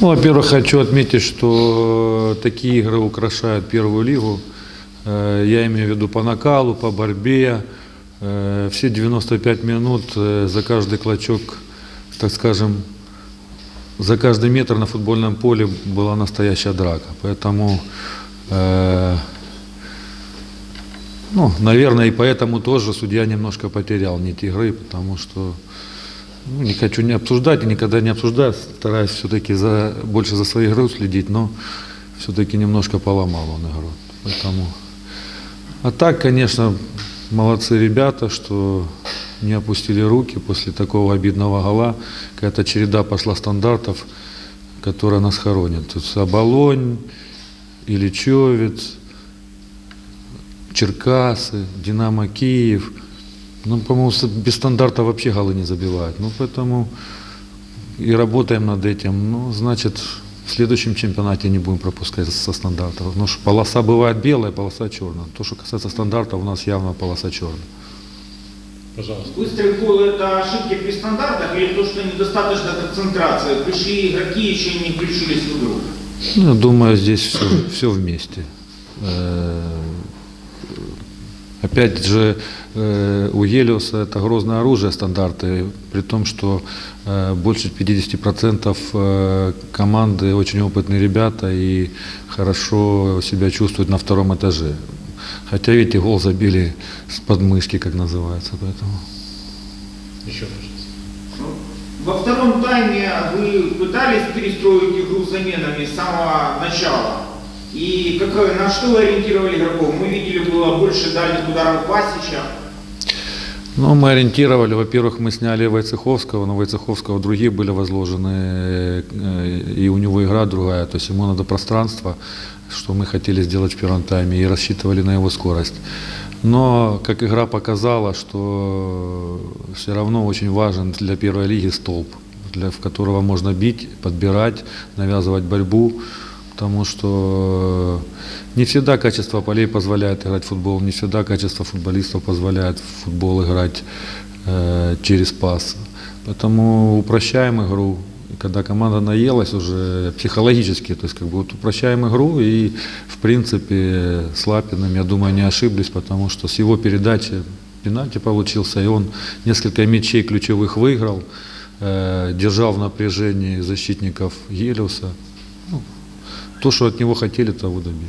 Ну, во-первых, хочу отметить, что такие игры украшают первую лигу. Э, Я имею в виду по накалу, по борьбе. Э, Все 95 минут э, за каждый клочок, так скажем, за каждый метр на футбольном поле была настоящая драка. Поэтому, э, ну, наверное, и поэтому тоже судья немножко потерял нить игры, потому что ну, не хочу не обсуждать и никогда не обсуждаю, стараюсь все-таки за, больше за своей игрой следить, но все-таки немножко поломал он игру. Поэтому... А так, конечно, молодцы ребята, что не опустили руки после такого обидного гола. Какая-то череда пошла стандартов, которая нас хоронит. Тут Оболонь, Ильичевец, Черкасы, Динамо Киев. Ну, по-моему, без стандарта вообще голы не забивают. Ну, поэтому и работаем над этим. Ну, значит, в следующем чемпионате не будем пропускать со стандартов. Потому что полоса бывает белая, полоса черная. То, что касается стандартов, у нас явно полоса черная. Пожалуйста. Быстрый гол – это ошибки при стандартах или то, что недостаточно концентрации? Пришли игроки, еще не включились в игру. Ну, я думаю, здесь все, все вместе. Опять же, э, у Елиуса это грозное оружие стандарты, при том, что э, больше 50% э, команды очень опытные ребята и хорошо себя чувствуют на втором этаже. Хотя, видите, гол забили с подмышки, как называется, поэтому... Еще, Во втором тайме вы пытались перестроить игру заменами с самого начала. И как, на что вы ориентировали игроков? Мы видели, было больше дальних ударов Пасича. Ну, мы ориентировали, во-первых, мы сняли Войцеховского, на Войцеховского другие были возложены, э, и у него игра другая, то есть ему надо пространство, что мы хотели сделать в первом тайме, и рассчитывали на его скорость. Но, как игра показала, что все равно очень важен для первой лиги столб, для, в которого можно бить, подбирать, навязывать борьбу, потому что не всегда качество полей позволяет играть в футбол, не всегда качество футболистов позволяет в футбол играть э, через пас. Поэтому упрощаем игру. Когда команда наелась уже психологически, то есть как бы вот упрощаем игру и в принципе с Лапиным, я думаю, не ошиблись, потому что с его передачи пенальти получился, и он несколько мячей ключевых выиграл, э, держал в напряжении защитников Елиуса. Ну, то, что от него хотели, того добили.